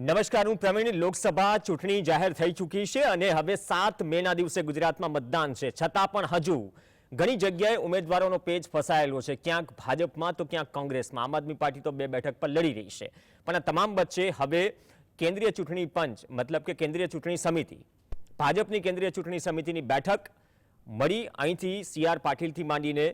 નમસ્કાર, હું પ્રવીણ. લોકસભા ચૂંટણી જાહેર થઈ ચૂકી છે અને હવે સાત મેના દિવસે ગુજરાતમાં મતદાન છે. છતાં પણ હજુ ઘણી જગ્યાએ ઉમેદવારોનો પેજ ફસાયેલો છે. ક્યાંક ભાજપમાં, તો ક્યાંક કોંગ્રેસમાં. આમ આદમી પાર્ટી તો બે બેઠક પર લડી રહી છે. પણ આ તમામ વચ્ચે હવે કેન્દ્રીય ચૂંટણી પંચ, મતલબ કે કેન્દ્રીય ચૂંટણી સમિતિ, ભાજપની કેન્દ્રીય ચૂંટણી સમિતિની બેઠક મળી. અહીંથી સી આર પાટીલથી માંડીને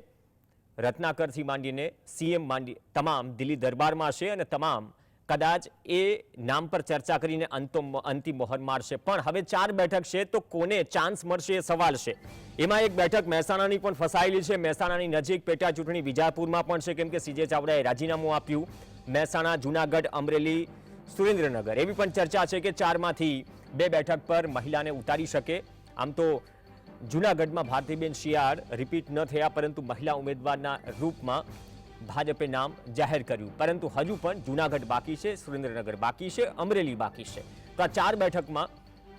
રત્નાકરથી માંડીને સીએમ માંડી, તમામ દિલ્હી દરબારમાં છે અને તમામ કદાચ એ નામ પર ચર્ચા કરીને અંતો અંતિમ મોહર મારશે. પણ હવે ચાર બેઠક છે તો કોને ચાન્સ મળશે એ સવાલ છે. એમાં એક બેઠક મહેસાણાની પણ ફસાયેલી છે. મહેસાણાની નજીક પેટા ચૂંટણી વિજાપુરમાં પણ છે. કેમ કે સીજે ચાવડાએ રાજીનામું આપ્યું. મહેસાણા, જુનાગઢ, અમરેલી, સુરેન્દ્રનગર એવી પણ ચર્ચા છે કે ચારમાંથી બે બેઠક પર મહિલાને ઉતારી શકે. આમ તો જૂનાગઢમાં ભારતીબેન શિયાળ રિપીટ ન થયા, પરંતુ મહિલા ઉમેદવારના રૂપમાં ભાજપે નામ જાહેર કર્યું. પરંતુ હજુ પણ જૂનાગઢ બાકી છે, સુરેન્દ્રનગર બાકી છે, અમરેલી બાકી છે. તો આ ચાર બેઠકમાં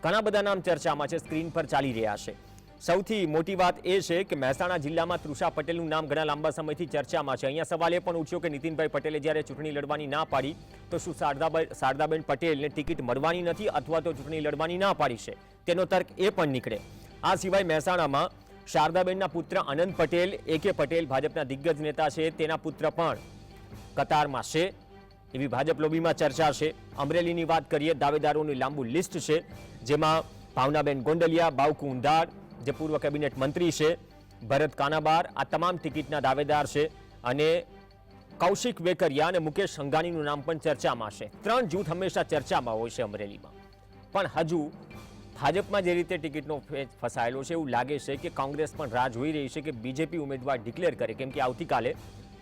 ઘણા બધા નામ ચર્ચામાં છે, સ્ક્રીન પર ચાલી રહ્યા છે. સૌથી મોટી વાત એ છે કે મહેસાણા જિલ્લામાં તૃષા પટેલનું નામ ઘણા લાંબા સમયથી ચર્ચામાં છે. અહીંયા સવાલ એ પણ ઉઠ્યો કે નીતિનભાઈ પટેલે જ્યારે ચૂંટણી લડવાની ના પાડી, તો શું શારદાબાઈ શારદાબેન પટેલને ટિકિટ મળવાની નથી અથવા તો ચૂંટણી લડવાની ના પાડી છે? તેનો તર્ક એ પણ નીકળે. આ સિવાય મહેસાણામાં શારદાબેનના પુત્ર અનંત પટેલ, એ કે પટેલ ભાજપના દિગ્ગજ નેતા છે, તેના પુત્ર પણ કતારમાં છે. એવી ભાજપ લોબીમાં ચર્ચા છે. અમરેલીની વાત કરીએ, દાવેદારોની લાંબુ લિસ્ટ છે, જેમાં ભાવનાબેન ગોંડલિયા, બાવકુ ઉંધાડ જે પૂર્વ કેબિનેટ મંત્રી છે, ભરત કાનાબાર, આ તમામ ટિકિટના દાવેદાર છે અને કૌશિક વેકરિયા અને મુકેશ સંઘાણીનું નામ પણ ચર્ચામાં છે. ત્રણ જૂથ હંમેશા ચર્ચામાં હોય છે અમરેલીમાં. પણ હજુ ભાજપમાં જે રીતે ટિકિટનો ફસાયેલો છે, એવું લાગે છે કે કોંગ્રેસ પણ રાહ જોઈ રહી છે કે બીજેપી ઉમેદવાર ડિક્લેર કરે. કેમ કે આવતીકાલે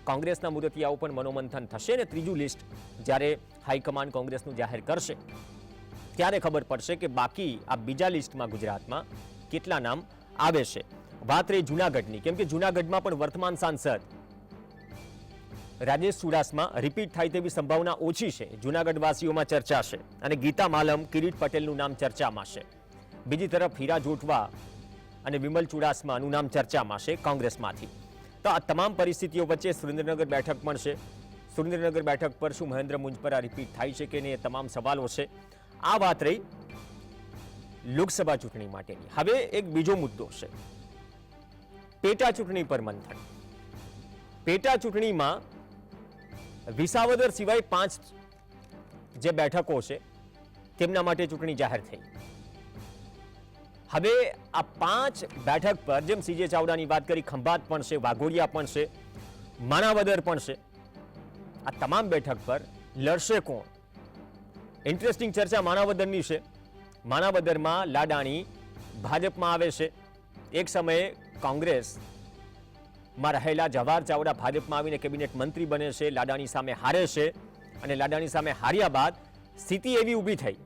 કોંગ્રેસના મુદતિયાઓ પણ મનોમંથન થશે ને ત્રીજું લિસ્ટ જ્યારે હાઈકમાન્ડ કોંગ્રેસનું જાહેર કરશે. ત્યારે ખબર પડશે કે બાકી આ બીજા લિસ્ટમાં ગુજરાતમાં કેટલા નામ આવે છે. વાત રહી જૂનાગઢની. કેમ કે જૂનાગઢમાં પણ વર્તમાન સાંસદ રાજેશ ચુડાસમા રિપીટ થાય તેવી સંભાવના ઓછી છે. જૂનાગઢવાસીઓમાં ચર્ચા છે અને ગીતા માલમ, કિરીટ પટેલનું નામ ચર્ચામાં છે. બીજી તરફ હીરા જોટવા અને વિમલ ચુડાસમાનું નામ ચર્ચામાં છે કોંગ્રેસમાંથી. તો આ તમામ પરિસ્થિતિઓ વચ્ચે સુરેન્દ્રનગર બેઠક પણ છે સુરેન્દ્રનગર બેઠક પર શું મહેન્દ્ર મુંજપરા રિપીટ થાય છે કે નહીં એ તમામ સવાલો છે. આ વાત રહી લોકસભા ચૂંટણી માટેની. હવે એક બીજો મુદ્દો છે. પેટા ચૂંટણી પર મંથન. પેટા ચૂંટણીમાં વિસાવદર સિવાય પાંચ જે બેઠકો છે તેમના માટે ચૂંટણી જાહેર થઈ. હવે આ પાંચ બેઠક પર જેમ સીજે ચાવડાની વાત કરી, ખંભાત પણ છે, વાઘોડિયા પણ છે, માણાવદર પણ છે. આ તમામ બેઠક પર લડશે કોણ? ઇન્ટરેસ્ટિંગ ચર્ચા માણાવદરની છે. માણાવદરમાં લાડાણી ભાજપમાં આવે છે. એક સમયે કોંગ્રેસમાં રહેલા જવાહર ચાવડા ભાજપમાં આવીને કેબિનેટ મંત્રી બને છે, લાડાણી સામે હારે છે અને લાડાણી સામે હાર્યા બાદ સ્થિતિ એવી ઊભી થઈ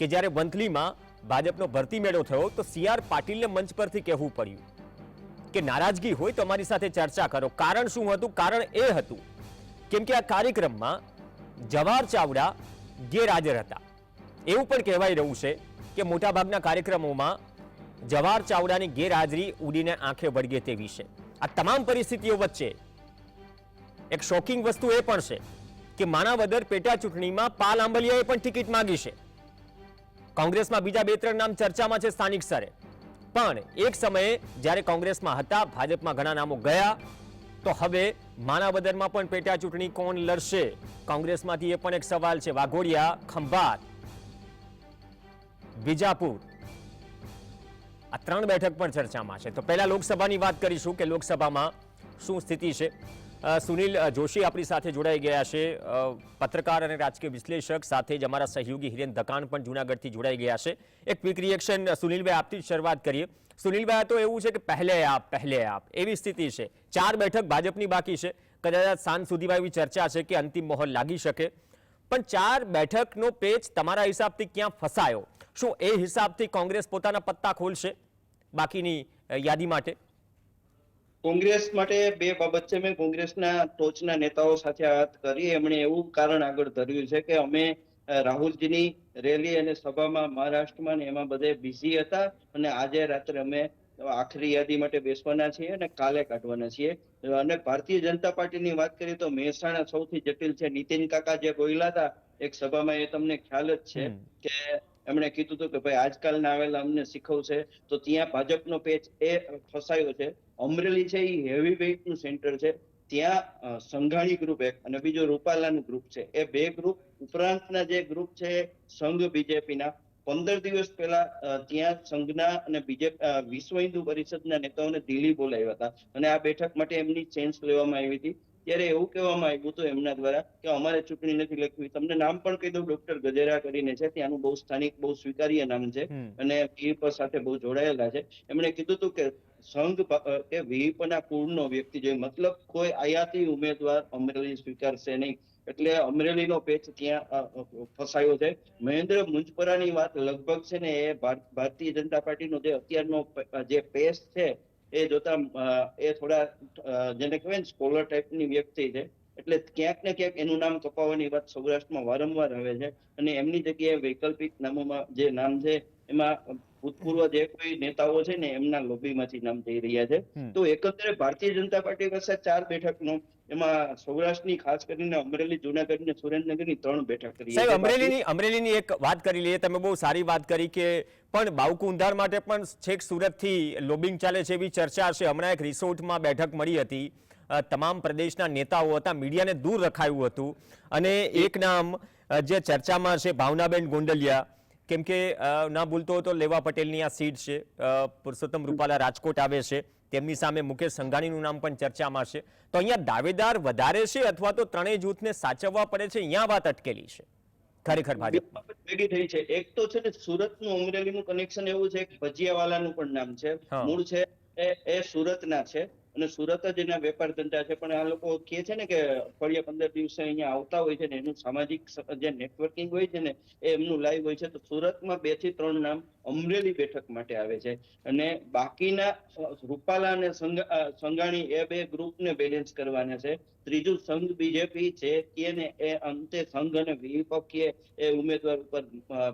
કે જ્યારે વંથલીમાં ભાજપનો ભરતી મેળો થયો તો સી આર પાટીલને મંચ પરથી કહેવું પડ્યું કે નારાજગી હોય તો અમારી સાથે ચર્ચા કરો. કારણ શું હતું? કારણ એ હતું કેમ કે આ કાર્યક્રમમાં જવાહર ચાવડા ગેરહાજર હતા. એવું પણ કહેવાય રહ્યું છે કે મોટાભાગના કાર્યક્રમોમાં જવાહર ચાવડાની ગેરહાજરી ઉડીને આંખે વળગે તેવી છે. આ તમામ પરિસ્થિતિઓ વચ્ચે એક શોકિંગ વસ્તુ એ પણ છે કે માણાવદર પેટા ચૂંટણીમાં પાલ આંબલિયાએ પણ ટિકિટ માંગી છે. કોંગ્રેસમાં બીજા બે ત્રણ નામ ચર્ચામાં છે સ્થાનિક સ્તરે. પણ એક સમયે જ્યારે કોંગ્રેસમાં હતા, ભાજપમાં ઘણા નામો ગયા, તો હવે માનાવદરમાં પણ પેટા ચૂંટણી કોણ લડશે? કોંગ્રેસમાંથી એ પણ એક સવાલ છે. વાઘોડિયા, ખંભાત, વિજાપુર. આ ત્રણ બેઠક પણ ચર્ચામાં છે. તો પહેલા લોકસભાની વાત કરીશું કે લોકસભામાં શું સ્થિતિ છે? સુનિલ જોશી આપણી સાથે જોડાઈ ગયા છે. પત્રકાર અને રાજકીય વિશ્લેષક સાથે જ અમારા સહયોગી હિરેન ધકાન પણ જૂનાગઢથી જોડાઈ ગયા છે. એક ક્વિક રિએક્શન સુનિલભાઈ, આપથી શરૂઆત કરીએ. સુનિલભાઈ તો એવું છે કે પહેલે આપ પહેલે આપ. એવી સ્થિતિ છે. ચાર બેઠક ભાજપની બાકી છે. કદાચ સાંજ સુધીમાં એવી ચર્ચા છે કે અંતિમ મહોર લાગી શકે. પણ ચાર બેઠકનો પેચ તમારા હિસાબથી ક્યાં ફસાયો? શું એ હિસાબથી કોંગ્રેસ પોતાના પત્તા ખોલશે? બાકીની યાદી માટે. કોંગ્રેસ માટે બે બાબત છે. મેં કોંગ્રેસના ટોચના નેતાઓ સાથે વાત કરી. એમણે એવું કારણ આગળ ધર્યું છે કે અમે રાહુલજીની રેલી અને સભામાં મહારાષ્ટ્રમાં ને એમાં બધે બિઝી હતા અને આજે રાત્રે અમે આખરી યાદી માટે બેસવાના છીએ અને કાલે કાઢવાના છીએ. અને ભારતીય જનતા પાર્ટીની વાત કરીએ તો મહેસાણા સૌથી જટિલ છે. નીતિન કાકા જે ગોયલા હતા એક સભામાં એ તમને ખ્યાલ જ છે કે એમણે કીધું હતું કે ભાઈ આજકાલના આવેલા અમને શીખવશે. તો ત્યાં ભાજપનો પેચ એ ફસાયો છે. અમરેલી છે, એ હેવી વેઇટનું સેન્ટર છે. ત્યાં સંઘાણી ગ્રુપ એક અને બીજો રૂપાલાનું ગ્રુપ છે. એ બે ગ્રુપ ઉપરાંતના જે ગ્રુપ છે, સંઘ બીજેપીના, પંદર દિવસ પહેલા ત્યાં સંઘના અને બીજેપી વિશ્વ હિન્દુ પરિષદના નેતાઓને દિલ્હી બોલાવ્યા હતા. અને આ બેઠક માટે એમની ચેન્જ લેવામાં આવી હતી. ત્યારે એવું કહેવામાં આવ્યું હતું એમના દ્વારા કે અમારે ચૂંટણી નથી લખવી. તમને નામ પણ કહી દઉં ડોક્ટર ગજેરા કરીને છે. ત્યાંનું બહુ સ્થાનિક બહુ સ્વીકાર્ય નામ છે અને વિહિપ સાથે બહુ જોડાયેલા છે. એમણે કીધું હતું કે સંઘ કે વિહિપના કુળનો વ્યક્તિ જોઈએ મતલબ કોઈ આયાતી ઉમેદવાર અમરેલી સ્વીકારશે નહીં. એટલે અમરેલીનો પેચ ત્યાં ફસાયો છે. મહેન્દ્ર મુંજપરાની વાત લગભગ છે ને એ ભારતીય જનતા પાર્ટીનો જે અત્યારનો જે પેસ છે એ જોતા એ થોડા જેને કહેવાય ને સ્કોલર ટાઈપની વ્યક્તિ છે. એટલે ક્યાંક ને ક્યાંક એનું નામ કપાવવાની વાત સૌરાષ્ટ્રમાં વારંવાર આવે છે. અને એમની જગ્યાએ વૈકલ્પિક નામોમાં જે નામ છે, એમાં ભૂતપૂર્વ જે કોઈ નેતાઓ છે ને એમના લોબીમાંથી નામ જઈ રહ્યા છે. તો એકંદરે ભારતીય જનતા પાર્ટી પાસે ચાર બેઠકનો એમાં સૌરાષ્ટ્રની ખાસ કરીને અમરેલી જુનાગઢ અને સુરેન્દ્રનગરની ત્રણ બેઠક કરી સાહેબ અમરેલીની અમરેલીની એક વાત કરી લઈએ તમે બહુ સારી વાત કરી કે પણ બાવકુંધાર માટે પણ છેક સુરતથી લોબિંગ ચાલે છે એવી ચર્ચા છે. હમણાં એક રિસોર્ટમાં બેઠક મળી હતી. તમામ પ્રદેશના નેતાઓ હતા મીડિયાને દૂર રખાયું હતું. અને એક નામ જે ચર્ચામાં છે ભાવનાબેન ગોંડલિયા કેમ કે ના ભૂલતો તો લેવા પટેલની આ સીટ છે. પુરુષોત્તમ રૂપાલા રાજકોટ આવે છે. તેમની સામે મુકેશ સંઘાણીનું નામ પણ ચર્ચામાં છે. તો અહીંયા દાવેદાર વધારે છે અથવા તો ત્રણેય જૂથને સાચવવા પડે છે? અહીંયા વાત અટકેલી છે. ખરેખર ભાજપ. ભેગી થઈ છે. એક તો છે ને સુરતનું અમરેલીનું કનેક્શન એવું છે ભજીયાવાલા ભજીયાવાલાનું પણ નામ છે. મૂળ છે એ એ સુરતના છે. અને સુરત જ એના વેપાર ધંધા છે. પણ આ લોકો કહે છે ને કે અઠવાડિયા પંદર દિવસે અહીંયા આવતા હોય છે ને એનું સામાજિક જે નેટવર્કિંગ હોય છે ને એ એમનું લાઈવ હોય છે. તો સુરતમાં બેથી ત્રણ નામ અમરેલી બેઠક માટે આવે છે. અને બાકીના રૂપાલા અને સંગાણી સંઘાણી એ બે ગ્રુપને બેલેન્સ કરવાના છે. ત્રીજું સંઘ બીજેપી છે. કે ને એ અંતે સંઘ અને વિપક્ષીય એ ઉમેદવાર ઉપર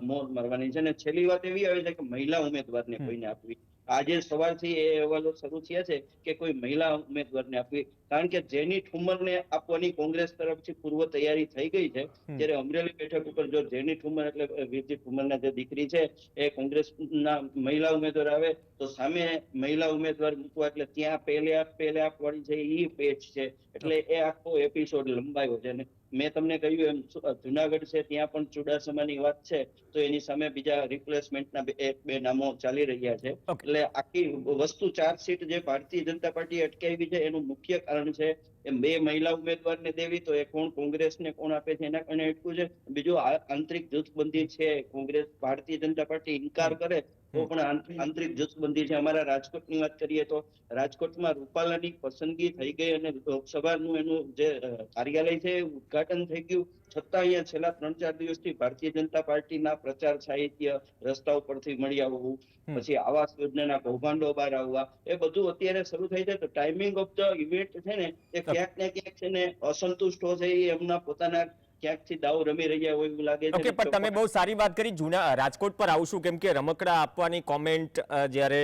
મોર મારવાની છે. અને છેલ્લી વાત એવી આવે છે કે મહિલા ઉમેદવારને. કોઈને આપવી. આજે સવારથી એ અહેવાલો શરૂ થયા છે કે કોઈ મહિલા ઉમેદવારને આપવી કારણ કે જેની ઠુમ્મરને આપવાની કોંગ્રેસ તરફથી પૂર્વ તૈયારી થઈ ગઈ છે. ત્યારે અમરેલી બેઠક ઉપર જો જેની ઠુમ્મર એટલે વીરજી ઠુમ્મરના જે દીકરી છે એ કોંગ્રેસના મહિલા ઉમેદવાર આવે તો સામે મહિલા ઉમેદવાર મૂકવા એટલે ત્યાં પહેલે પહેલે આપવાની છે એ પેચ છે એટલે એ આખો એપિસોડ લંબાયો છે અને મેં તમને કહ્યું એમ જુનાગઢ છે ત્યાં પણ ચુડાસમાની વાત છે તો એની સામે બીજા રિપ્લેસમેન્ટના એક બે નામો ચાલી રહ્યા છે. એટલે આખી વસ્તુ ચાર સીટ જે ભારતીય જનતા પાર્ટી અટકાવી છે એનું મુખ્ય કારણ છે એમ બે મહિલા ઉમેદવારને દેવી તો એ કોણ કોંગ્રેસને કોણ આપે છે એના કારણે એટલું છે. બીજું આંતરિક જૂથબંધી છે કોંગ્રેસ ભારતીય જનતા પાર્ટી ઇનકાર કરે તો પણ આંતરિક જૂથબંધી છે અમારા રાજકોટની વાત કરીએ તો રાજકોટમાં રૂપાલાની પસંદગી થઈ ગઈ અને લોકસભાનું એનું જે કાર્યાલય છે ઉદઘાટન થઈ ગયું. છતાં અહીંયા છેલ્લા ત્રણ ચાર દિવસથી ભારતીય જનતા પાર્ટીના પ્રચાર સાહિત્ય રસ્તા ઉપરથી મળી આવવું પછી આવાસ યોજનાના કૌભાંડો બહાર આવવા એ બધું અત્યારે શરૂ થઈ છે તો ટાઈમિંગ ઓફ ધ ઇવેન્ટ છે ને એ ક્યાંક ને ક્યાંક છે ને અસંતુષ્ટો છે એ એમના પોતાના ક્યાંકથી દાવ રમી રહ્યા હોય એવું લાગે છે ઓકે પણ તમે બહુ સારી વાત કરી. જૂના રાજકોટ પર આવશું કેમ કે રમકડા આપવાની કોમેન્ટ જ્યારે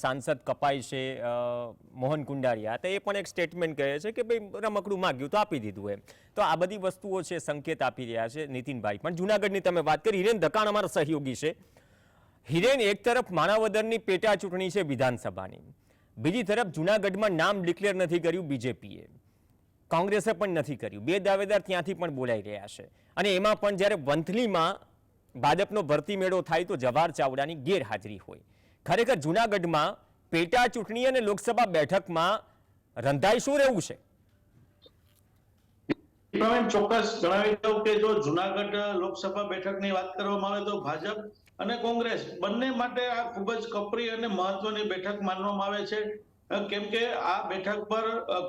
સાંસદ કપાય છે મોહન કુંડારિયા તો એ પણ એક સ્ટેટમેન્ટ કહે છે કે ભાઈ રમકડું માગ્યું તો આપી દીધું એમ. તો આ બધી વસ્તુઓ છે સંકેત આપી રહ્યા છે નીતિનભાઈ. પણ જુનાગઢની તમે વાત કરી હિરેન ધકાણ અમારા સહયોગી છે. હિરેન એક તરફ માણાવદરની પેટા ચૂંટણી છે વિધાનસભાની. બીજી તરફ જુનાગઢમાં નામ ડિક્લેર નથી કર્યું બીજેપીએ કોંગ્રેસે પણ નથી કર્યું. બે દાવેદાર ત્યાંથી પણ બોલાઈ રહ્યા છે. અને એમાં પણ જ્યારે વંથલીમાં ભાજપનો ભરતી મેળો થાય તો જવાહર ચાવડાની ગેરહાજરી હોય. ખરેખર જૂનાગઢમાં પેટા ચૂંટણી અને લોકસભા બેઠકમાં રંધાઈ શું રહેવું છે? ચોક્કસ જણાવી દઉં કે જો જુનાગઢ લોકસભા બેઠકની વાત કરવામાં આવે તો ભાજપ અને કોંગ્રેસ બંને માટે આ ખૂબ જ કપરી અને મહત્વની બેઠક માનવામાં આવે છે. કેમ કે આ બેઠક પર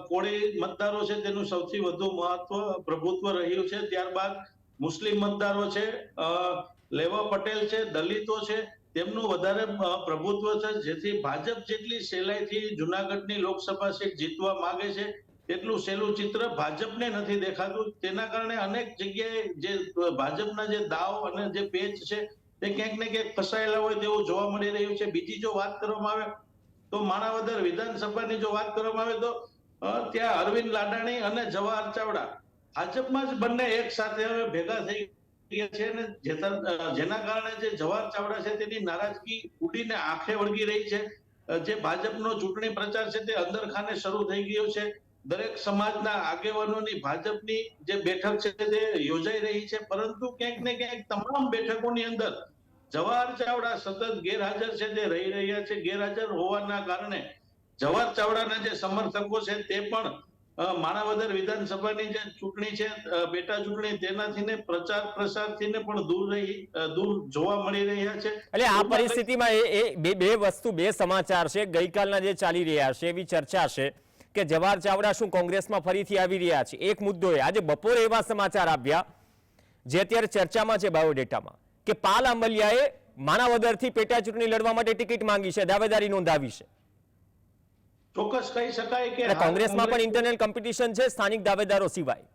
કોળી મતદારો છે તેનું સૌથી વધુ મહત્વ, પ્રભુત્વ રહ્યું છે. ત્યારબાદ મુસ્લિમ મતદારો છે લેવા પટેલ છે, દલિતો છે, તેમનું વધારે પ્રભુત્વ છે. જેથી ભાજપ જેટલી સહેલાઈથી જુનાગઢની લોકસભા સીટ જીતવા માંગે છે એટલું સહેલું ચિત્ર ભાજપને નથી દેખાતું. તેના કારણે અનેક જગ્યાએ જે ભાજપના જે દાવ અને જે પેચ છે, તે ક્યાંક ને ક્યાંક ફસાયેલા હોય તેવું જોવા મળી રહ્યું છે. બીજી જો વાત કરવામાં આવે તો માણાવદર વિધાનસભાની જો વાત કરવામાં આવે તો ત્યાં અરવિંદ લાડાણી અને જવાહર ચાવડા. ભાજપમાં જ બંને એક સાથે હવે ભેગા થઈ ગયા છે અને જેના કારણે જે જવાહર ચાવડા છે તેની નારાજગી ઉડીને આંખે વળગી રહી છે. જે ભાજપનો ચૂંટણી પ્રચાર છે તે અંદર ખાને શરૂ થઈ ગયો છે. દરેક સમાજના આગેવાનોની ભાજપની જે બેઠક છે તે યોજાઈ રહી છે. પરંતુ ક્યાંક ને ક્યાંક તમામ બેઠકોની અંદર જવાહર ચાવડા સતત ગેરહાજર છે તે રહી રહ્યા છે ગેરહાજર હોવાના કારણે જવાહર ચાવડાના જે સમર્થકો છે તે પણ માણાવદર વિધાનસભાની જે ચૂંટણી છે પેટા ચૂંટણી તેનાથી ને પ્રચાર પ્રસારથી ને પણ દૂર રહી દૂર જોવા મળી રહ્યા છે. એટલે આ પરિસ્થિતિમાં એ એ બે બે વસ્તુ બે સમાચાર છે ગઈકાલના જે ચાલી રહ્યા છે એવી ચર્ચા છે કે જવાહર ચાવડા શું કોંગ્રેસમાં ફરીથી આવી રહ્યા છે. એક મુદ્દો એ આજે બપોરે એવા સમાચાર આવ્યા જે અત્યારે ચર્ચામાં છે બાયોડેટામાં. કે પાલ આંબલિયાએ માણાવદરથી પેટા ચૂંટણી લડવા માટે ટિકિટ માંગી છે દાવેદારી નોંધાવી છે. ચોક્કસ કહી શકાય કે કોંગ્રેસમાં પણ ઇન્ટરનલ કોમ્પિટિશન છે સ્થાનિક દાવેદારો સિવાય.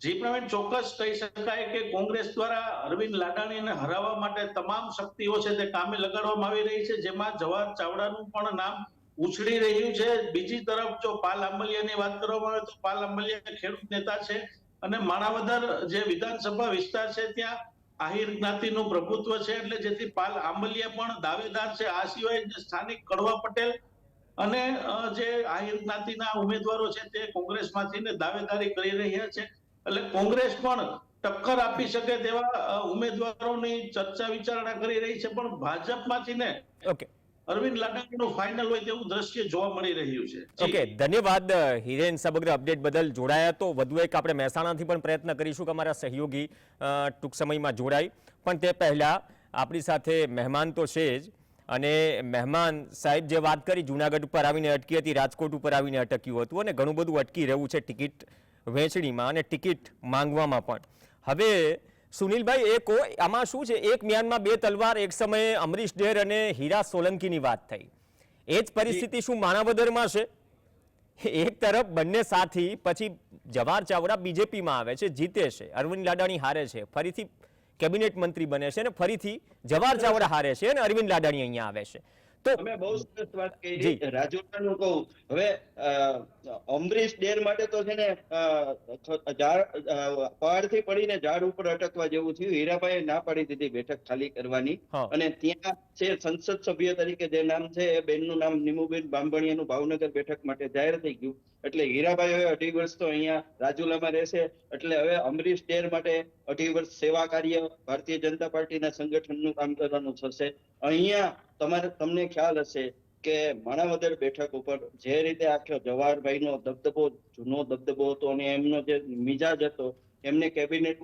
જી પ્રવીણ ચોક્કસ કહી શકાય કે કોંગ્રેસ દ્વારા અરવિંદ લાડાણીને હરાવવા માટે તમામ શક્તિઓ છે તે કામે લગાડવામાં આવી રહી છે જેમાં જવાહર ચાવડાનું પણ નામ ઉછળી રહ્યું છે. બીજી તરફ જો પાલ આંબલિયાની વાત કરવામાં આવે તો પાલ આંબલિયા ખેડૂત નેતા છે અને માણાવદર જે વિધાનસભા વિસ્તાર છે ત્યાં આહિર જ્ઞાતિનું પ્રભુત્વ છે એટલે જેથી પાલ આંબલિયા પણ દાવેદાર છે. આ સિવાય સ્થાનિક કડવા પટેલ અને જે આહિર જ્ઞાતિના ઉમેદવારો છે તે કોંગ્રેસમાંથી ને દાવેદારી કરી રહ્યા છે. એટલે કોંગ્રેસ પણ ટક્કર આપી શકે તેવા ઉમેદવારોની ચર્ચા વિચારણા કરી રહી છે. પણ ભાજપમાંથી ને ઓકે. અરવિંદ લાડાણીનું ફાઇનલ હોય તેવું દ્રશ્ય જોવા મળી રહ્યું છે. ઓકે ધન્યવાદ હિરેન સમગ્ર અપડેટ બદલ જોડાયા તો વધુ એક આપણે મહેસાણાથી પણ પ્રયત્ન કરીશું કે અમારા સહયોગી ટૂંક સમયમાં જોડાય. પણ તે પહેલાં આપણી સાથે મહેમાન તો છે જ અને મહેમાન સાહેબ જે વાત કરી, જુનાગઢ ઉપર આવીને અટકી હતી, રાજકોટ ઉપર આવીને અટક્યું હતું અને ઘણું બધું અટકી રહ્યું છે ટિકિટ વહેંચણીમાં અને ટિકિટ માંગવામાં પણ. હવે સુનિલભાઈ એક આમાં શું છે? એક મ્યાનમાં બે તલવાર, એક સમયે અમરીશ ડેર અને હીરા સોલંકીની વાત થઈ. એ જ પરિસ્થિતિ શું માણાવદરમાં છે? એક તરફ બંને સાથી, પછી જવાહર ચાવડા બીજેપીમાં આવે છે, જીતે છે, અરવિંદ લાડાણી હારે છે, ફરીથી કેબિનેટ મંત્રી બને છે અને ફરીથી જવાહર ચાવડા હારે છે અને અરવિંદ લાડાણી અહીંયા આવે છે. તમે બહુ સરસ વાત કહી. રાજુલાનું કહું. હવે અમરીશ ડેર માટે તો છે ને પહાડથી પડીને ઝાડ ઉપર અટકવા જેવું થયું. હીરાભાઈએ ના પાડી દીધી બેઠક ખાલી કરવાની. અને ત્યાં છે સંસદ સભ્ય તરીકે જે નામ છે એ બેનનું નામ નિમુબેન બાંભણિયાનું ભાવનગર બેઠક માટે જાહેર થઈ ગયું. એટલે હીરાભાઈ હવે અઢી વર્ષ તો અહીંયા રાજુલામાં રહેશે. એટલે હવે અમરીશ ડેર માટે અઢી વર્ષ સેવા કાર્ય ભારતીય જનતા પાર્ટીના સંગઠનનું કામ કરવાનું થશે. અહીંયા તમારે તમને ખ્યાલ હશે કે માણાવદર બેઠક ઉપર જે રીતે આખો જવાહરભાઈનો દબદબો, જૂનો દબદબો હતો અને એમનો જે મિજાજ હતો એમને કેબિનેટ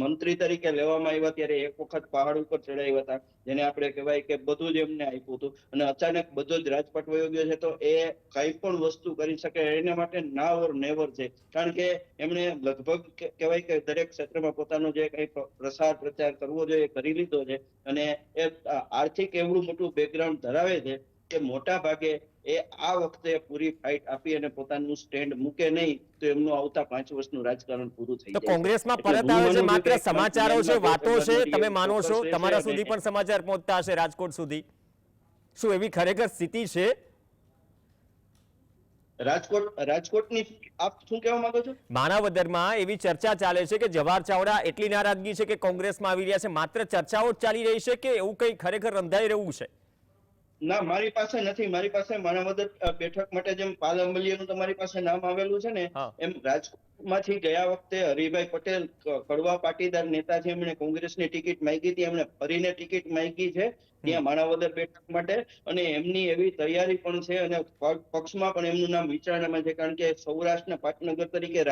મંત્રી તરીકે લેવામાં આવ્યા ત્યારે એક વખત પહાડ ઉપર ચડાવ્યા હતા. જેને આપણે કહેવાય કે બધું જ એમને આપ્યું હતું. અને અચાનક બધો જ રાજપાટ વયો ગયો છે તો એ કઈ પણ વસ્તુ કરી શકે એના માટે ના ઓર નેવર છે. કારણ કે એમણે લગભગ કહેવાય કે દરેક ક્ષેત્રમાં પોતાનો જે કઈ પ્રસાર પ્રચાર કરવો જોઈએ કરી લીધો છે. અને એ આર્થિક એવડું મોટું બેકગ્રાઉન્ડ ધરાવે છે. કે મોટા ભાગે એ આ વખતે પૂરી ફાઇટ આપી અને પોતાનું સ્ટેન્ડ મૂકે નહીં તો એમનું આવતા પાંચ વર્ષનું રાજકારણ પૂરું થઈ જાય. કોંગ્રેસમાં પરત આવે છે માત્ર સમાચારો છે વાતો છે તમે માનો છો તમારા સુધી પણ સમાચાર પહોંચતા હશે રાજકોટ સુધી. શું એવી ખરેખર સ્થિતિ છે? રાજકોટ રાજકોટની આપ શું કહેવા માંગો છો? માણાવદરમાં એવી ચર્ચા ચાલે છે કે જવાહર ચાવડા એટલી નારાજગી છે કે કોંગ્રેસમાં આવી રહ્યા છે. માત્ર ચર્ચાઓ જ ચાલી રહી છે કે એવું કંઈ ખરેખર રંધાઈ રહ્યું છે? ના મારી પાસે નથી. મારી પાસે માણાવદર અ, બેઠક માટે જેમ પાલ અંબલિયાનું તમારી પાસે નામ આવેલું છે ને એમ રાજકોટમાંથી ગયા વખતે હરિભાઈ પટેલ કડવા પાટીદાર નેતા છે એમણે કોંગ્રેસની ટિકિટ માંગી હતી. એમણે ફરીને ટિકિટ માંગી છે. ત્યાં માણાવદર બેઠક માટે અને એમની એવી તૈયારી પણ છે અને પક્ષમાં પણ એમનું નામ વિચારણામાં છે કારણ કે સૌરાષ્ટ્રના પાટનગર તરીકે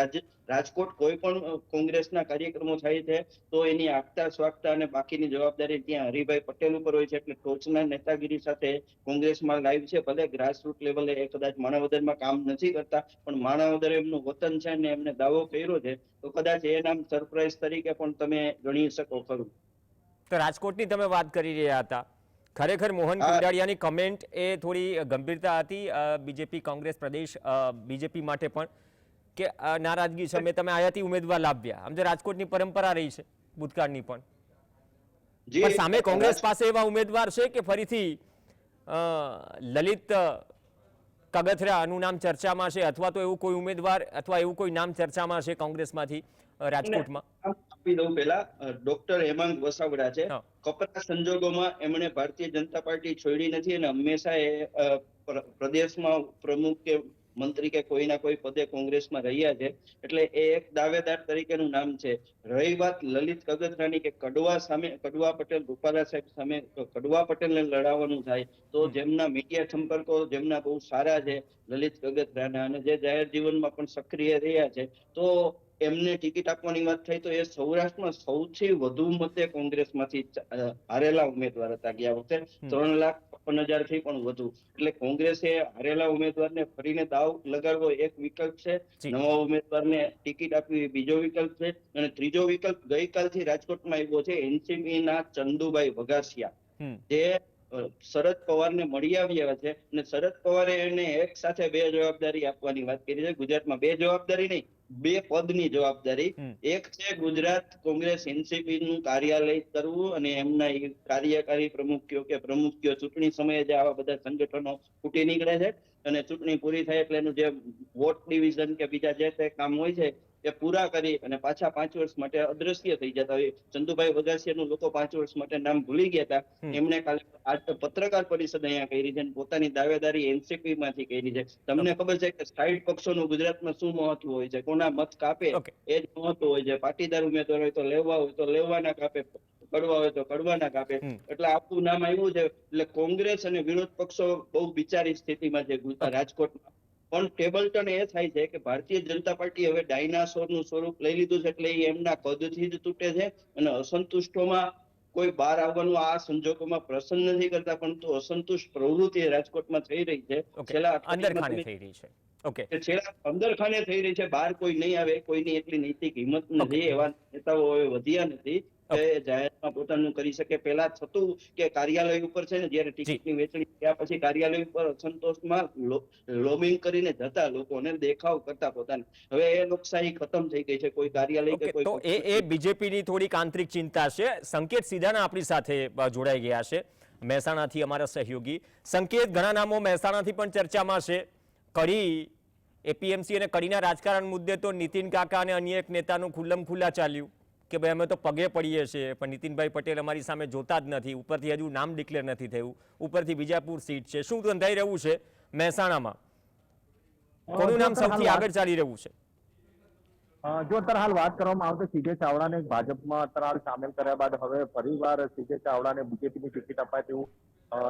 રાજકોટ કોઈ પણ કોંગ્રેસના કાર્યક્રમો થાય છે તો એની આગતા સ્વાગતા અને બાકીની જવાબદારી ત્યાં હરિભાઈ પટેલ ઉપર હોય છે એટલે ટોચના નેતાગીરી સાથે કોંગ્રેસમાં લાઈવ છે ભલે ગ્રાસરૂટ લેવલે એ કદાચ માણાવદરમાં કામ નથી કરતા પણ માણાવદર એમનું વતન છે અને એમને દાવો કર્યો છે તો કદાચ એ નામ સરપ્રાઈઝ તરીકે પણ તમે ગણી શકો ખરું. તો રાજકોટની તમે વાત કરી રહ્યા હતા. ખરેખર મોહન કુંડાળિયાની કમેન્ટ એ થોડી ગંભીરતા હતી. બીજેપી કોંગ્રેસ પ્રદેશ બીજેપી માટે પણ કે નારાજગી છે. મેં તમે આયાથી ઉમેદવાર લાવ્યા. આમ તો રાજકોટની પરંપરા રહી છે ભૂતકાળની પણ. પણ સામે કોંગ્રેસ પાસે એવા ઉમેદવાર છે કે ફરીથી લલિત કગથરાનું નામ ચર્ચામાં છે અથવા તો એવું કોઈ ઉમેદવાર અથવા એવું કોઈ નામ ચર્ચામાં છે કોંગ્રેસમાંથી રાજકોટમાં? આપી દઉં પહેલા. ડોક્ટર હેમંત વસાવડા છે. કપરા સંજોગોમાં એમણે ભારતીય જનતા પાર્ટી છોડી નથી અને હંમેશા એ પ્રદેશમાં પ્રમુખ કે મંત્રી કે કોઈના કોઈ પદે કોંગ્રેસમાં રહ્યા છે. એટલે એ એક દાવેદાર તરીકેનું નામ છે. રહી વાત લલિત કગથરાની કે કડવા સામે કડવા પટેલ રૂપાલા સાહેબ સામે કડવા પટેલને લડાવવાનું થાય તો જેમના મીડિયા સંપર્કો જેમના બહુ સારા છે લલિત કગથરાના અને જે જાહેર જીવનમાં પણ સક્રિય રહ્યા છે તો એમને ટિકિટ આપવાની વાત થઈ તો એ સૌરાષ્ટ્રમાં સૌથી વધુ મતે કોંગ્રેસમાંથી હારેલા ઉમેદવાર હતા ગયા વખતે. ત્રણ લાખ છપ્પન હજારથી પણ વધુ. એટલે કોંગ્રેસે હારેલા ઉમેદવારને ફરીને દાવ લગાડવો એક વિકલ્પ છે. નવા ઉમેદવારને ટિકિટ આપવી બીજો વિકલ્પ છે. અને ત્રીજો વિકલ્પ ગઈકાલથી રાજકોટમાં આવ્યો છે એનસીપી ના ચંદુભાઈ વઘાસિયા. જે શરદ પવારને મળી આવ્યા છે. અને શરદ પવારે એને એક સાથે બે જવાબદારી આપવાની વાત કરી છે. ગુજરાતમાં બે જવાબદારી નહીં બે પદની જવાબદારી. એક છે ગુજરાત કોંગ્રેસ એનસીપી નું કાર્યાલય કરવું અને એમના કાર્યકારી કાર્યકારી કયો કે પ્રમુખીઓ ચૂંટણી સમયે જે આવા બધા સંગઠનો ફૂટી નીકળે છે અને ચૂંટણી પૂરી થાય એટલે એનું જે વોટ ડિવિઝન કે બીજા જે તે કામ હોય છે એ પૂરા કરી અને પાછા પાંચ વર્ષ માટે અદ્રશ્ય થઈ જતા હોય. ચંદુભાઈ વઘાસિયાનું લોકો પાંચ વર્ષ માટે નામ ભૂલી ગયા હતા. એમણે કાલે પત્રકાર પરિષદ અહીંયા કરી છે પોતાની દાવેદારી એનસીપી માંથી કરી છે. તમને ખબર છે કે સાઈડ પક્ષોનું ગુજરાતમાં શું મહત્વ હોય છે? કોના મત કાપે? એ જ મહત્વ હોય છે. પાટીદાર ઉમેદવાર હોય તો લેવા હોય તો લેવાના કાપે. કડવા હોય તો કડવાના કાપે. એટલે આપણું નામ આવ્યું છે. એટલે કોંગ્રેસ અને વિરોધ પક્ષો બહુ બિચારી સ્થિતિમાં છે. રાજકોટમાં. પણ ટેબલ ટર્ન એ થાય છે કે ભારતીય જનતા પાર્ટી હવે ડાયનાસોરનું સ્વરૂપ લઈ લીધું છે એટલે એ એમના કદથી જ તૂટે છે અને અસંતુષ્ટોમાં કોઈ બહાર આવવાનું આ સંજોગોમાં પ્રસન્ન નથી કરતા પરંતુ અસંતુષ્ટ પ્રવૃત્તિ રાજકોટમાં થઈ રહી છે. છેલ્લા થઈ રહી છે. ઓકે. છેલ્લા પંદર ખાને થઈ રહી છે બહાર કોઈ નહીં આવે કોઈની એટલી નૈતિક હિંમત નથી એવા નેતાઓ હવે વધ્યા નથી. જાહેરમાં પોતાનું કરી શકે. પેલા થતું કે કાર્યાલય ઉપર છે ને જયારે ટિકિટની વેચણી થયા પછી કાર્યાલય ઉપર અસંતોષમાં લોબિંગ કરીને જતા લોકોને દેખાવ કરતા પોતાને. હવે એ લોકશાહી ખતમ થઈ ગઈ છે કોઈ કાર્યાલય કે કોઈ તો એ એ બીજેપીની થોડીક આંતરિક ચિંતા છે. સંકેત સીધાના આપણી સાથે જોડાઈ ગયા છે. મહેસાણાથી અમારા સહયોગી. સંકેત ઘણા નામો મહેસાણાથી પણ ચર્ચામાં છે. કડી એપીએમસી અને કડીના રાજકારણ મુદ્દે તો નીતિન કાકા અને અન્ય એક નેતાનું ખુલ્લમ ખુલ્લા ચાલ્યું. કે ભાઈ અમે તો પગે પડીએ છીએ પણ નીતિનભાઈ પટેલ અમારી સામે જોતા જ નથી. ઉપરથી હજુ નામ ડિક્લેર નથી થયું. ઉપરથી બીજાપુર સીટ છે. શું ધંધાઈ રહ્યું છે મહેસાણામાં? કોનું નામ સૌથી આગળ ચાલી રહ્યું છે? જો અત્યારે હાલ વાત કરવામાં આવે તો સીજે ચાવડાને ભાજપમાં અત્યારે હાલ સામેલ કર્યા બાદ હવે ફરીવાર સીજે ચાવડાને બીજેપીની ટિકિટ અપાય તેવું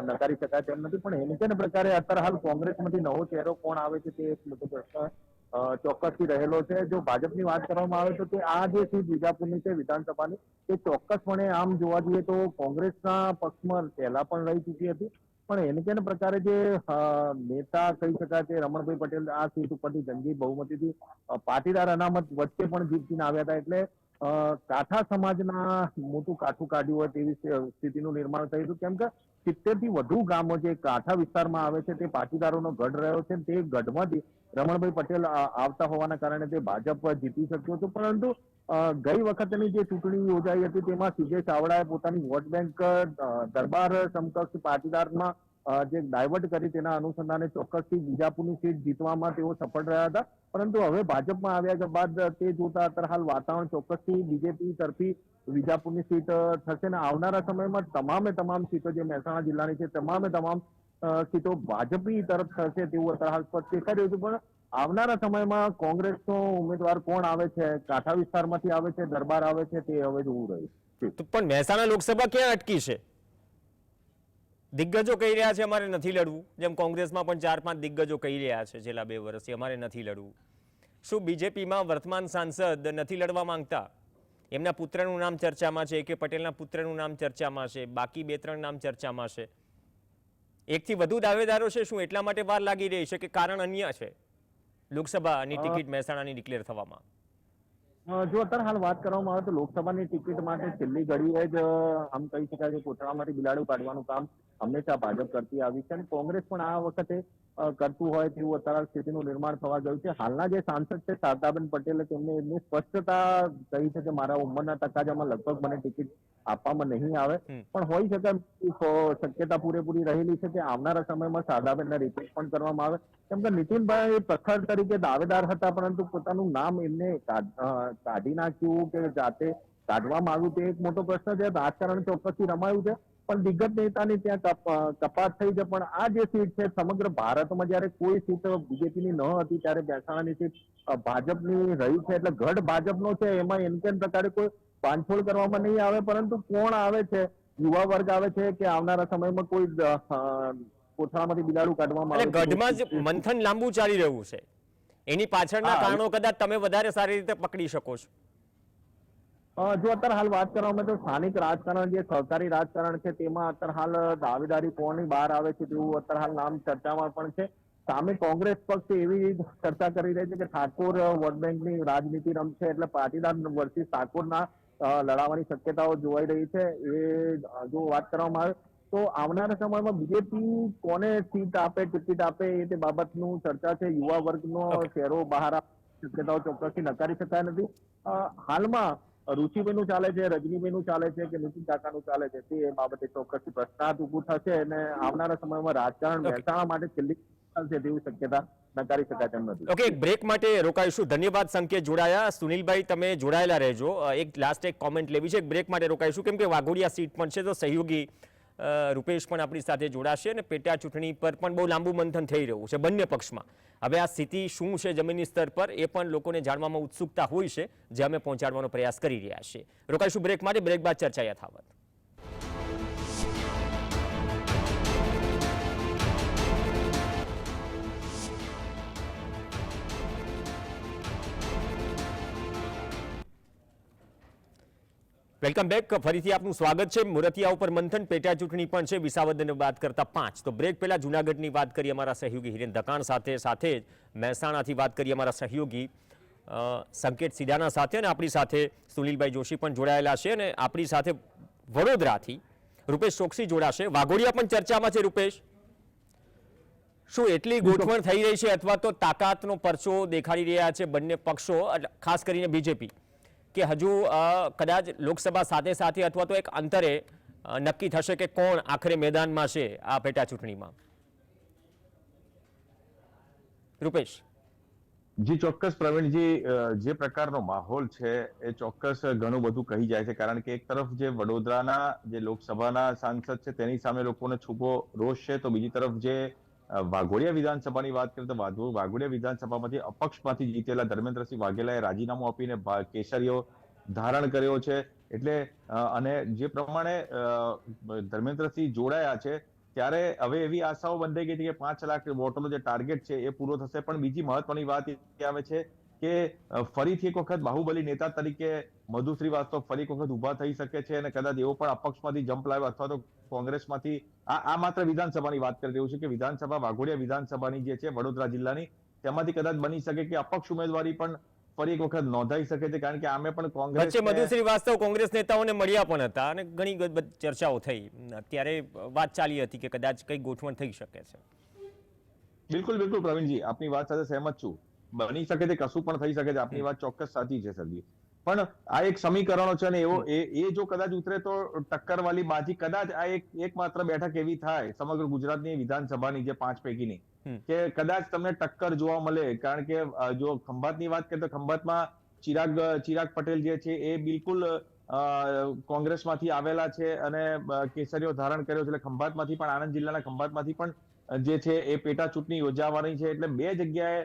નકારી શકાય તેમ નથી. પણ એને પ્રકારે અત્યારે હાલ કોંગ્રેસમાંથી નવો ચહેરો કોણ આવે છે તે એક મોટો પ્રશ્ન ચોક્કસથી રહેલો છે. જો ભાજપની વાત કરવામાં આવે તો આ જે સીટ વિજાપુરની છે વિધાનસભાની, તે ચોક્કસપણે આમ જોવા જઈએ તો કોંગ્રેસના પક્ષમાં પહેલા પણ રહી ચૂકી હતી. પણ એને કેને પ્રકારે જે નેતા કહી શકાય છે રમણભાઈ પટેલ આ સીટ ઉપરથી જંગી બહુમતીથી પાટીદાર અનામત વચ્ચે પણ જીતીને આવ્યા હતા એટલે કાઠા સમાજના મોટું કાઠું કાઢ્યું હોય તેવી સ્થિ- સ્થિતિનું નિર્માણ થયું હતું. કેમ કે સિત્તેરથી વધુ ગામો જે કાંઠા વિસ્તારમાં આવે છે, તે પાટીદારોનો ગઢ રહ્યો છે તે ગઢમાંથી રમણભાઈ પટેલ આવતા હોવાના કારણે તે ભાજપ જીતી શક્યું હતું, પરંતુ ગઈ વખતની જે ચૂંટણી યોજાઈ હતી તેમાં સીજે ચાવડાએ પોતાની વોટ બેંક દરબાર સમકક્ષ પાટીદારમાં જે ડાયવર્ટ કરી તેના અનુસંધાને ચોક્કસથી બીજાપુરની સીટ જીતવામાં તેઓ સફળ રહ્યા હતા. પરંતુ હવે ભાજપમાં આવ્યા બાદ તે જોતા અત્યારે હાલ વાતાવરણ ચોક્કસથી બીજેપી તરફી વિજાપુરની સીટ થશે ને આવનારા સમયમાં તમામે તમામ સીટો જે મહેસાણા જિલ્લાની છે, તમામે તમામ સીટો ભાજપની તરફ થશે તેવું અત્યારે હાલ સ્પષ્ટ દેખાઈ રહ્યું છે, પણ આવનારા સમયમાં કોંગ્રેસનો ઉમેદવાર કોણ આવે છે, કાંઠા વિસ્તારમાંથી આવે છે, દરબાર આવે છે, તે હવે જોવું રહ્યું પણ મહેસાણા લોકસભા ક્યાં અટકી છે? દિગ્ગજો કહી રહ્યા છે, અમારે નથી લડવું. જેમ કોંગ્રેસમાં પણ ચાર પાંચ દિગ્ગજો કહી રહ્યા છે, છેલ્લા બે વર્ષથી, અમારે નથી લડવું. શું બીજેપીમાં વર્તમાન સાંસદ નથી લડવા માંગતા? એમના પુત્રનું નામ ચર્ચામાં છે, કે પટેલના પુત્રનું નામ ચર્ચામાં છે, બાકી બે ત્રણ નામ ચર્ચામાં છે. એકથી વધુ દાવેદારો છે શું એટલા માટે વાર લાગી રહી છે કે કારણ અન્ય છે? લોકસભાની ટિકિટ મહેસાણાની ડિક્લેર થવામાં. જો અત્યારે હાલ વાત કરવામાં આવે તો લોકસભાની ટિકિટ માટે છેલ્લી ઘડીએ જ આમ કહી શકાય કે કોથળામાંથી બિલાડું કાઢવાનું કામ હંમેશા ભાજપ કરતી આવી છે અને કોંગ્રેસ પણ આ વખતે કરતું હોય તેવું અત્યારે સ્થિતિનું નિર્માણ થવા ગયું છે. હાલના જે સાંસદ છે શારદાબેન પટેલે તેમને એમની સ્પષ્ટતા કહી છે કે મારા ઉંમરના તકાજામાં લગભગ મને ટિકિટ આપવામાં નહીં આવે. પણ હોઈ શકે શક્યતા પૂરેપૂરી રહેલી છે કે આવનારા સમયમાં શારદાબેનને રિપીટ પણ કરવામાં આવે. કેમ કે નીતિનભાઈ પ્રખર તરીકે દાવેદાર હતા પરંતુ પોતાનું નામ એમને કાઢી નાખ્યું કે જાતે કાઢવામાં આવ્યું તે એક મોટો પ્રશ્ન છે. રાજકારણ ચોક્કસથી રમાયું છે. પણ દિગ્ગજ નેતાની ત્યાં કપાત થઈ છે. પણ આ જે સીટ છે સમગ્ર ભારતમાં જ્યારે કોઈ સીટ બીજેપીની ન હતી ત્યારે મહેસાણાની સીટ ભાજપની રહી છે. એટલે ગઢ ભાજપનો છે એમાં એમ કેમ પ્રકારે કોઈ બાંધછોડ કરવામાં નહીં આવે પરંતુ કોણ આવે છે? યુવા વર્ગ આવે છે કે આવનારા સમયમાં કોઈ કોથળામાંથી બિલાડું કાઢવામાં આવે ગઢમાં જ મંથન લાંબુ ચાલી રહ્યું છે. એની પાછળના કારણો કદાચ તમે વધારે સારી રીતે પકડી શકો છો. જો અત્યારે હાલ વાત કરવામાં તો સ્થાનિક રાજકારણ જે સહકારી રાજકારણ છે તેમાં અત્યારે હાલ દાવેદારી કોની બહાર આવે છે તેવું અત્યારે હાલ નામ ચર્ચામાં પણ છે. સામે કોંગ્રેસ પક્ષ એવી ચર્ચા કરી રહી છે કે ઠાકોર વોટ બેંકની રાજનીતિ રમશે એટલે પાટીદાર વર્ષી ઠાકોરના લડાવવાની શક્યતાઓ જોવાઈ રહી છે. એ જો વાત કરવામાં આવે તો આવનારા સમયમાં બીજેપી કોને સીટ આપે ટિકિટ આપે એ તે બાબતનું ચર્ચા છે. યુવા વર્ગનો. ચહેરો બહાર શક્યતાઓ ચોક્કસથી નકારી શકાય નથી. હાલમાં રુચિબેનનું ચાલે છે રજનીબેનનું ચાલે છે કે નીતિન કાકાનું ચાલે છે તે બાબતે ચોક્કસ પ્રશ્નાર્થ ઉભું થશે અને આવનારા સમયમાં રાજકારણ. મહેસાણા માટે છેલ્લી છે તેવી શક્યતા નકારી શકાય તેમ નથી. ઓકે એક બ્રેક માટે રોકાઈશું. ધન્યવાદ સંકેત જોડાયા. સુનિલભાઈ તમે જોડાયેલા રહેજો. એક લાસ્ટ એક કોમેન્ટ લેવી છે. એક બ્રેક માટે રોકાઈશું. કેમ કે વાઘોડિયા સીટ પણ છે તો સહયોગી રૂપેશ પણ આપણી સાથે જોડાશે અને પેટા ચૂંટણી પર પણ બહુ લાંબુ મંથન થઈ રહ્યું છે બંને પક્ષમાં. હવે આ સ્થિતિ શું છે જમીનની સ્તર પર એ પણ લોકોને જાણવામાં ઉત્સુકતા હોય છે, જે અમે પહોંચાડવાનો પ્રયાસ કરી રહ્યા છીએ. રોકાઈશું બ્રેક માટે, બ્રેક બાદ ચર્ચા યથાવત. Welcome back. ફરીથી આપનું સ્વાગત છે. મુરતિયા ઉપર મંથન પેટા ચૂંટણી પણ છે. વિસાવદરની વાત કરતા પાંચ. તો બ્રેક પહેલા જુનાગઢની વાત કરીએ અમારા સહયોગી હિરેન દકાણ સાથે સાથે જ મહેસાણાથી વાત કરીએ અમારા સહયોગી સંકેત સિદાના સાથે અને આપણી સાથે સુનિલભાઈ જોશી પણ જોડાયેલા છે અને આપણી સાથે વડોદરાથી રૂપેશ ચોકસી જોડાશે. વાઘોડિયા પણ ચર્ચામાં છે રૂપેશ. શું એટલી ગોઠવણ થઈ રહી છે અથવા તો તાકાતનો પરચો દેખાડી રહ્યા છે બંને પક્ષો ખાસ કરીને બીજેપી? કે હજુ કદાચ લોકસભા સાથે સાથે અથવા તો એક અંતરે નક્કી થશે કે કોણ આખરે મેદાનમાં છે આ પેટા ચૂંટણીમાં. રૂપેશ. જી, ચોક્કસ પ્રવીણજી જે પ્રકારનો માહોલ છે એ ચોક્કસ ઘણું બધું કહી જાય છે. કારણ કે એક તરફ જે વડોદરાના જે લોકસભાના સાંસદ છે તેની સામે લોકોને છૂપો રોષ છે, તો બીજી તરફ જે વાઘોડિયા વિધાનસભાની વાત કરીએ તો વાઘો- વાઘોડિયા વિધાનસભામાંથી અપક્ષમાંથી જીતેલા ધર્મેન્દ્રસિંહ વાઘેલાએ રાજીનામું આપીને કેસરીઓ ધારણ કર્યો છે. એટલે અને જે પ્રમાણે ધર્મેન્દ્રસિંહ જોડાયા છે, ત્યારે હવે એવી આશાઓ બંધાઈ ગઈ હતી કે પાંચ લાખ વોટરનો જે ટાર્ગેટ છે એ પૂરો થશે. પણ બીજી મહત્વની વાત એ આવે છે કે ફરીથી એક વખત બાહુબલી નેતા તરીકે મધુ શ્રીવાસ્તવ ફરી એક વખત ઊભા થઈ શકે છે અને કદાચ એવો પણ અપક્ષમાંથી જમ્પ લાવ્યો અથવા તો કોંગ્રેસમાંથી આ આ માત્ર વિધાનસભાની વાત કરી રહ્યું છે કે વિધાનસભા વાઘોડિયા વિધાનસભાની જે છે વડોદરા જિલ્લાની તેમાંથી કદાચ બની શકે કે અપક્ષ ઉમેદવારી પણ ફરી એક વખત નોંધાઈ શકે છે કારણ કે આમે પણ કોંગ્રેસ વચ્ચે મધુ શ્રીવાસ્તવ કોંગ્રેસ નેતાઓને મળ્યા પણ હતા અને ઘણી ચર્ચાઓ થઈ. અત્યારે વાત ચાલી હતી કે કદાચ કઈ ગોઠવણ થઈ શકે છે. બિલકુલ બિલકુલ પ્રવીણજી આપની વાત સાથે સહેમત છું. બની શકે છે કશું પણ થઈ શકે છે આપની વાત ચોક્કસ સાચી છે સરજી. પણ આ એક સમીકરણો છે ને એવો એ એ જો કદાચ ઉતરે તો ટક્કરવાળી બાજી કદાચ આ એક એકમાત્ર બેઠક એવી થાય સમગ્ર ગુજરાતની વિધાનસભાની જે પાંચ પૈકીની કે કદાચ તમને ટક્કર જોવા મળે. કારણ કે જો ખંભાતની વાત કરીએ તો ખંભાતમાં ચિરાગ ચિરાગ પટેલ જે છે એ બિલકુલ કોંગ્રેસમાંથી આવેલા છે અને કેસરીઓ ધારણ કર્યો છે. એટલે ખંભાતમાંથી પણ આણંદ જિલ્લાના ખંભાતમાંથી પણ જે છે એ પેટા ચૂંટણી યોજાવાની છે. એટલે બે જગ્યાએ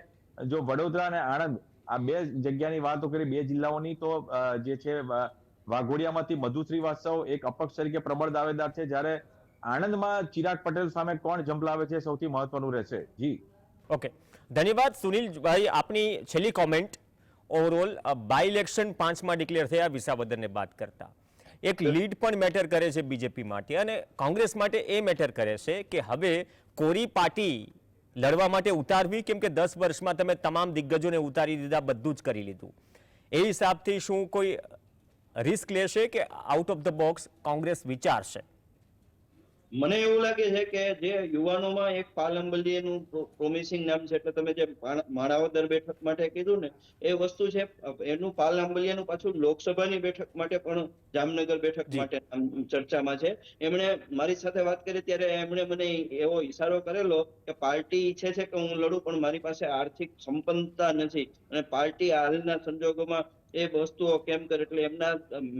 જો વડોદરા અને આણંદ આ બે જગ્યાની વાતો કરી, બે જિલ્લાઓની, તો જે છે વાઘોડિયામાંથી મધુ શ્રીવાસ્તવ એક અપક્ષ તરીકે પ્રબળ દાવેદાર છે. જ્યારે આણંદમાં ચિરાગ પટેલ સામે કોણ ઝંપલાવે છે, સૌથી મહત્વનું રહેશે. જી. ઓકે. ધન્યવાદ, સુનિલભાઈ. આપની છેલ્લી કોમેન્ટ ઓવરઓલ બાય ઇલેક્શન પાંચમાં ડિક્લેર થયા, વિસાવદરને બાદ કરતા. એક લીડ પણ મેટર કરે છે બીજેપી માટે અને કોંગ્રેસ માટે એ મેટર કરે છે કે હવે કોરી પાર્ટી લડવા માટે ઉતારવી કેમ કે દસ વર્ષમાં તમે તમામ દિગ્ગજોને ઉતારી દીધા, બધું જ કરી લીધું. એ હિસાબથી શું કોઈ રિસ્ક લેશે કે out of the box Congress વિચારશે? મને એવું લાગે છે કે જે યુવાનોમાં એક પાલંબલીનું પ્રોમિસિંગ નામ છે એટલે તમે જે માણાવદર બેઠક માટે કીધું ને એ વસ્તુ છે એનું પાલંબલિયાનું પાછું લોકસભાની બેઠક માટે પણ જામનગર બેઠક માટે ચર્ચામાં છે. એમણે મારી સાથે વાત કરી ત્યારે એમણે મને એવો ઈશારો કરેલો કે પાર્ટી ઈચ્છે છે કે હું લડું પણ મારી પાસે આર્થિક સંપન્નતા નથી. અને પાર્ટી હાલના સંજોગોમાં એ વસ્તુઓ કેમ કરે એટલે એમના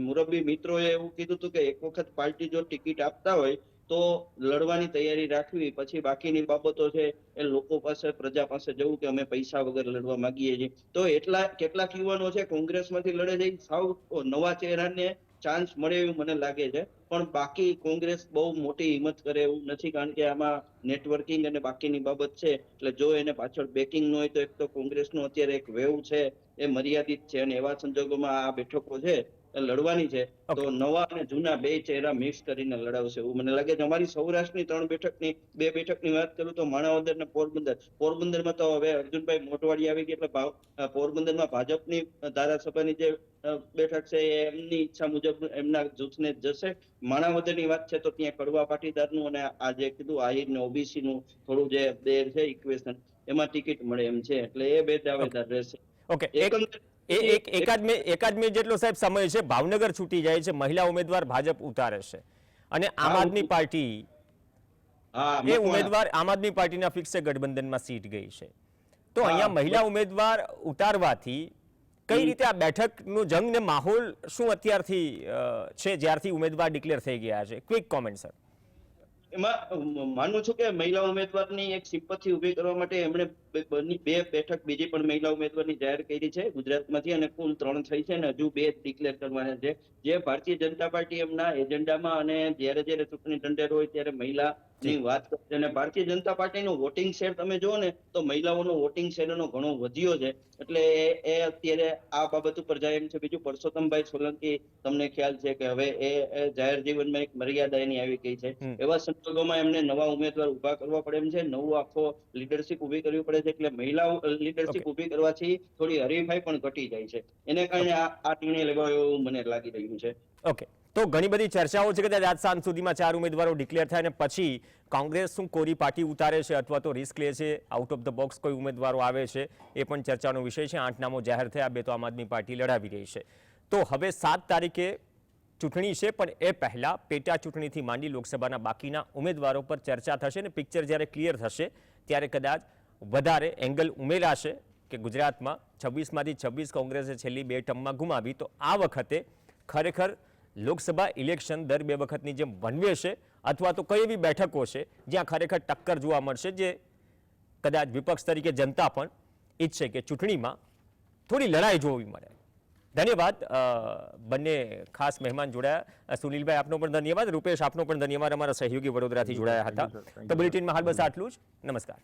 મુરબ્બી મિત્રોએ એવું કીધું હતું કે એક વખત પાર્ટી જો ટિકિટ આપતા હોય તો લડવાની તૈયારી રાખવી, પછી બાકીની બાબતો છે એ લોકો પાસે, પ્રજા પાસે જવું કે અમે પૈસા વગર લડવા માંગીએ છીએ. તો એટલા, કેટલાક યુવાનો છે કોંગ્રેસમાંથી લડે છે સાવ નવા ચહેરાને ચાન્સ મળે એવું મને લાગે છે. પણ બાકી કોંગ્રેસ બહુ મોટી હિંમત કરે એવું નથી, કારણ કે આમાં નેટવર્કિંગ અને બાકીની બાબત છે. એટલે જો એને પાછળ બેકિંગ ન હોય તો એક તો કોંગ્રેસનું અત્યારે એક વેવ છે, એ મર્યાદિત છે. અને એવા સંજોગોમાં આ બેઠકો છે લડવાની છે તો નવા અને જૂના બે ચહેરા મિક્સ કરીને લડાવશે. એવું મને લાગે છે. અમારી સૌરાષ્ટ્રની ત્રણ બેઠકની બે બેઠકની વાત કરું તો માણાવદર અને પોરબંદર. પોરબંદરમાં તો હવે અર્જુનભાઈ મોટવાડી આવી ગઈ એટલે પોરબંદરમાં ભાજપની ધારાસભાની જે બેઠક છે એ એમની ઈચ્છા મુજબ એમના જૂથને જશે. માણાવદરની વાત છે તો ત્યાં કડવા પાટીદારનું અને આ જે કીધું આહિર ને ઓબીસી નું થોડું જે બે છે ઇક્વેશન એમાં ટિકિટ મળે એમ છે. એટલે એ બે દાવેદાર રહેશે. ઓકે એકંદર એ એક એકાદ મે એકાદ મે જેટલો સાહેબ સમય છે ભાવનગર છૂટી જાય છે મહિલા ઉમેદવાર ભાજપ ઉતારે છે. અને આમ આદમી પાર્ટી એ ઉમેદવાર આમ આદમી પાર્ટીના ફિક્સે ગઠબંધનમાં સીટ ગઈ છે. તો અહીંયા મહિલા ઉમેદવાર ઉતારવાથી કઈ રીતે આ બેઠકનો જંગ ને માહોલ શું અત્યારથી છે જ્યારથી ઉમેદવાર ડિક્લેર થઈ ગયા છે? Quick comment sir. એમાં માનું છું કે મહિલા ઉમેદવારની એક સિમ્પથી ઊભી કરવા માટે એમણે બે- બેઠક, બીજી પણ મહિલા ઉમેદવારની જાહેર કરી છે, ગુજરાતમાંથી અને કુલ ત્રણ થઈ છે અને હજુ બે ડિક્લેર કરવાના છે. જે ભારતીય જનતા પાર્ટી એમના એજન્ડામાં અને જ્યારે જ્યારે ચૂંટણી ઢંઢેર હોય ત્યારે મહિલાની વાત કરે અને ભારતીય જનતા પાર્ટીનો વોટિંગ શેર તમે જુઓ ને તો મહિલાઓનો વોટિંગ શેર એનો ઘણો વધ્યો છે. એટલે એ- અત્યારે આ બાબત ઉપર જાય એમ છે. બીજું પરસોત્તમભાઈ સોલંકી તમને ખ્યાલ છે કે હવે એ જાહેર જીવનમાં એક મર્યાદા એની આવી ગઈ છે. એવા સંજોગોમાં એમને નવા ઉમેદવાર ઊભા કરવા પડે એમ છે. નવું આખો લીડરશિપ ઊભી કરવી પડે છે. એટલે મહિલા લીડરશિપ. ઊભી કરવાથી થોડી હરીફાઈ પણ ઘટી જાય છે. એને કારણે આ આ નિર્ણય લેવાયો એવું મને લાગી રહ્યું છે. ઓકે તો ઘણી બધી ચર્ચાઓ છે કે આજ સાંજ સુધીમાં ચાર ઉમેદવારો ડિક્લેર થાય અને પછી કોંગ્રેસ શું કોરી પાર્ટી ઉતારે છે અથવા તો રિસ્ક લે છે? આઉટ ઓફ ધ બોક્સ કોઈ ઉમેદવારો આવે છે? એ પણ ચર્ચાનો વિષય છે. આઠ નામો જાહેર થયા, બે તો આમ આદમી પાર્ટી લડાવી રહી છે. તો હવે સાત તારીખે ચૂંટણી છે, પણ એ પહેલાં પેટા ચૂંટણીથી માંડી લોકસભાના બાકીના ઉમેદવારો પર ચર્ચા થશે અને પિક્ચર જ્યારે ક્લિયર થશે, ત્યારે કદાચ વધારે એંગલ ઉમેરાશે કે ગુજરાતમાં છવ્વીસમાંથી છવ્વીસ કોંગ્રેસે છેલ્લી બે ટર્મમાં ગુમાવી. તો આ વખતે ખરેખર લોકસભા ઇલેક્શન દર બે વખતની જેમ વનવે છે અથવા તો કઈ એવી બેઠકો છે જ્યાં ખરેખર ટક્કર જોવા મળશે જે કદાચ વિપક્ષ તરીકે જનતા પણ ઈચ્છે કે ચૂંટણીમાં થોડી લડાઈ જોવી મળે. ધન્યવાદ. બંને ખાસ મહેમાન જોડાયા. સુનિલભાઈ આપનો પણ ધન્યવાદ. રૂપેશ આપનો પણ ધન્યવાદ. અમારા સહયોગી વડોદરાથી જોડાયા હતા. તો બુલેટિનમાં હાલ બસ આટલું જ. નમસ્કાર.